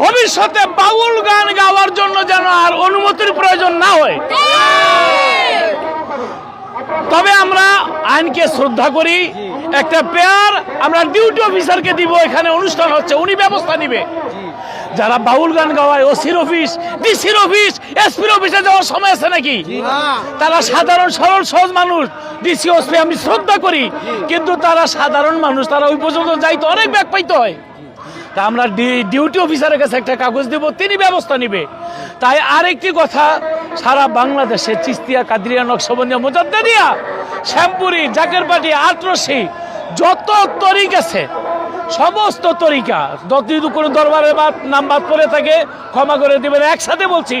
ভবিষ্যতে বাউল গান গাওয়ার জন্য যেন আর অনুমতির প্রয়োজন না হয়। তবে আমরা আইনকে শ্রদ্ধা করি, একটা পেয়ার আমরা ডিউটি অফিসারকে দিব, এখানে অনুষ্ঠান হচ্ছে, উনি ব্যবস্থা নিবে। যারা বাউল গান গাওয়ায় ওসির অফিস, ডিসির অফিস, এসপির অফিসে যাওয়ার সময় আছে নাকি? তারা সাধারণ সরল, সহজ মানুষ, ডিসি, ওসপি, আমি শ্রদ্ধা করি। কিন্তু তারা সাধারণ মানুষ, তারা ওই পর্যন্ত যাইতে অনেক ব্যাগ পাইতে হয়। তা আমরা ডি- ডিউটি অফিসারের কাছে একটা কাগজ দেব তিনি ব্যবস্থা নিবে। তাই আরেকটি কথা সারা বাংলাদেশে চিস্তিয়া কাদরিয়া নকশবন্দিয়া মোজাদ্দারিয়া শ্যামপুরি জাকেরবাটি আটরসি যত তরিক আছে সমস্ত তরিকা যদি কোনো দরবারে বাদ নাম বাদ পড়ে থাকে ক্ষমা করে দিবেন একসাথে বলছি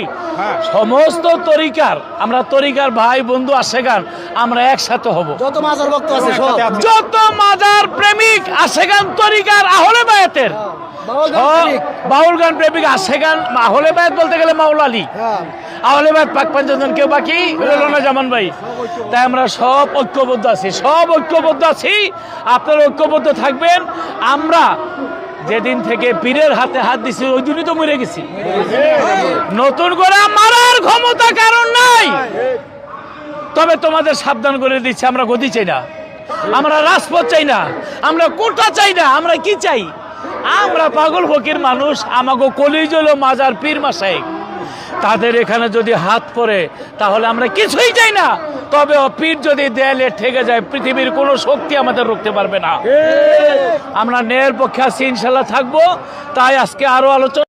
সমস্ত তরিকার আমরা তরিকার ভাই বন্ধু আসে গান আমরা একসাথে হব। যত মাজার ভক্ত আছে যত মাজার প্রেমিক আশেগান তরিকার আহলে বায়াতের বাউল গান প্রেমিক। বাউল গান প্রেমিক আশেগান আহলে বায়াত বলতে গেলে মাওলা আলী। হ্যাঁ। আহলে বায়াত পাক পাঞ্চজন কেউ বাকি? রইল না জামান ভাই? তাই আমরা সব ঐক্যবদ্ধ আছি সব ঐক্যবদ্ধ আছি। আপনারা ঐক্যবদ্ধ থাকবেন। আমরা যেদিন থেকে পীরের হাতে হাত দিছি ওই দিনই তো মরে গেছি। নতুন করে মারার ক্ষমতা কারণ নাই। তবে তোমাদের সাবধান করে দিচ্ছি আমরা গদি চাই না। আমরা রাজপথ চাই না। আমরা কোটা চাই না আমরা কি চাই? আমরা পাগল ফকির মানুষ আমাকে কলিজল মাজার পীর মাসাই তাদের এখানে যদি হাত পরে তাহলে আমরা কিছুই চাই না। তবে পীর যদি দেয়ালে ঠেকে যায় পৃথিবীর কোনো শক্তি আমাদের রুখতে পারবে না। আমরা ন্যায়ের পক্ষে আছি ইনশাল্লাহ থাকব। তাই আজকে আরও আলোচনা